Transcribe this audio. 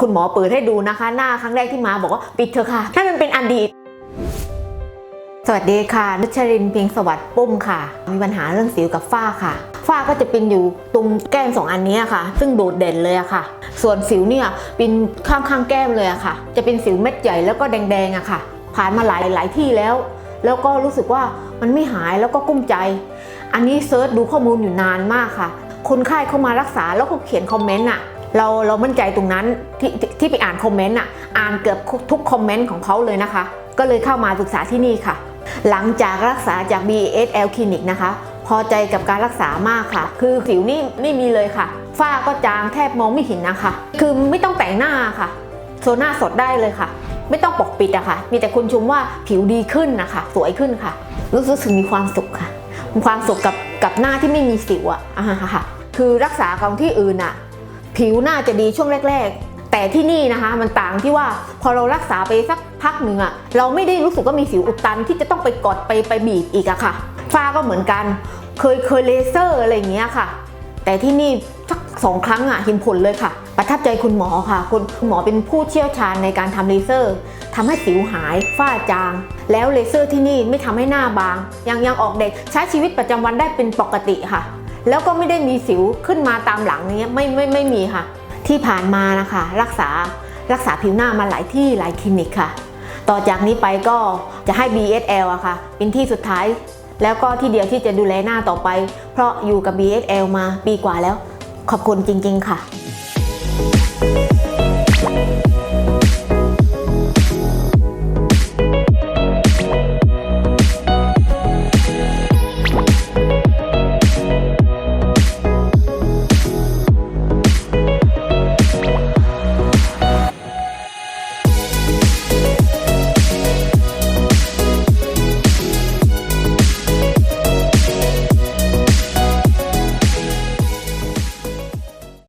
คุณหมอเปิดให้ดูนะคะ หน้าครั้งแรกที่มาบอกว่าปิดเถอะค่ะนั่นมันเป็นอดีตสวัสดีค่ะ นุชรินเพียงสวัสดิ์ปุ้มค่ะ มีปัญหาเรื่องสิวกับฝ้าค่ะ ฝ้าก็จะเป็นอยู่ตรงแก้มสองอันนี้ค่ะ ซึ่งโดดเด่นเลยอะค่ะ ส่วนสิวเนี่ยเป็นข้างข้างๆแก้มเลยอะค่ะ จะเป็นสิวเม็ดใหญ่แล้วก็แดงๆอะค่ะ ผ่านมาหลายหลายที่แล้ว แล้วก็รู้สึกว่ามันไม่หายแล้วก็กุ้มใจ อันนี้เซิร์ชดูข้อมูลอยู่นานมากค่ะ คนไข้เข้ามารักษาแล้วก็เขียนคอมเมนต์อะ เราเรามั่นใจตรงนั้นที่ที่ไปอ่านคอมเมนต์อะอ่านเกือบทุกคอมเมนต์ของเขาเลยนะคะ ก็เลยเข้ามาศึกษาที่นี่ค่ะ หลังจากรักษาจาก BSL Clinic นะคะ พอใจกับการรักษามากค่ะ คือสิวนี่ไม่มีเลยค่ะ ฝ้าก็จางแทบมองไม่เห็นนะคะ คือไม่ต้องแต่งหน้าค่ะโชว์หน้าสดได้เลยค่ะ ไม่ต้องปกปิดอะค่ะ มีแต่คุณชมว่าผิวดีขึ้นนะคะ สวยขึ้นค่ะ รู้สึกมีความสุขค่ะ มีความสุขกับกับหน้าที่ไม่มีสิวอะอ่าค่ะ คือรักษาของที่อื่นอะ ผิวหน้าจะดีช่วงแรก ๆ แต่ที่นี่นะคะ มันต่างที่ว่าพอเรารักษาไปสักพักหนึ่งอะเราไม่ได้รู้สึกว่ามีสิวอุดตันที่จะต้องไปกดไปไปบีบอีกอะค่ะฝ้าก็เหมือนกัน เคยเคยเลเซอร์อะไรอย่างเงี้ยค่ะ แต่ที่นี่สักสองครั้งอะเห็นผลเลยค่ะ ประทับใจคุณหมอค่ะ คุณหมอเป็นผู้เชี่ยวชาญในการทำเลเซอร์ทำให้สิวหายฝ้าจาง แล้วเลเซอร์ที่นี่ไม่ทำให้หน้าบาง ยังยังออกเด็กใช้ชีวิตประจำวันได้เป็นปกติค่ะ แล้วก็ไม่ได้มีสิวขึ้นมาตามหลังนี้ไม่ไม่ไม่มีค่ะ ที่ผ่านมานะคะรักษารักษาผิวหน้ามาหลายที่หลายคลินิกค่ะ ต่อจากนี้ไปก็จะให้ BSL อะค่ะ เป็นที่สุดท้าย แล้วก็ที่เดียวที่จะดูแลหน้าต่อไป เพราะอยู่กับ BSL มาปีกว่าแล้ว ขอบคุณจริง ๆ ค่ะ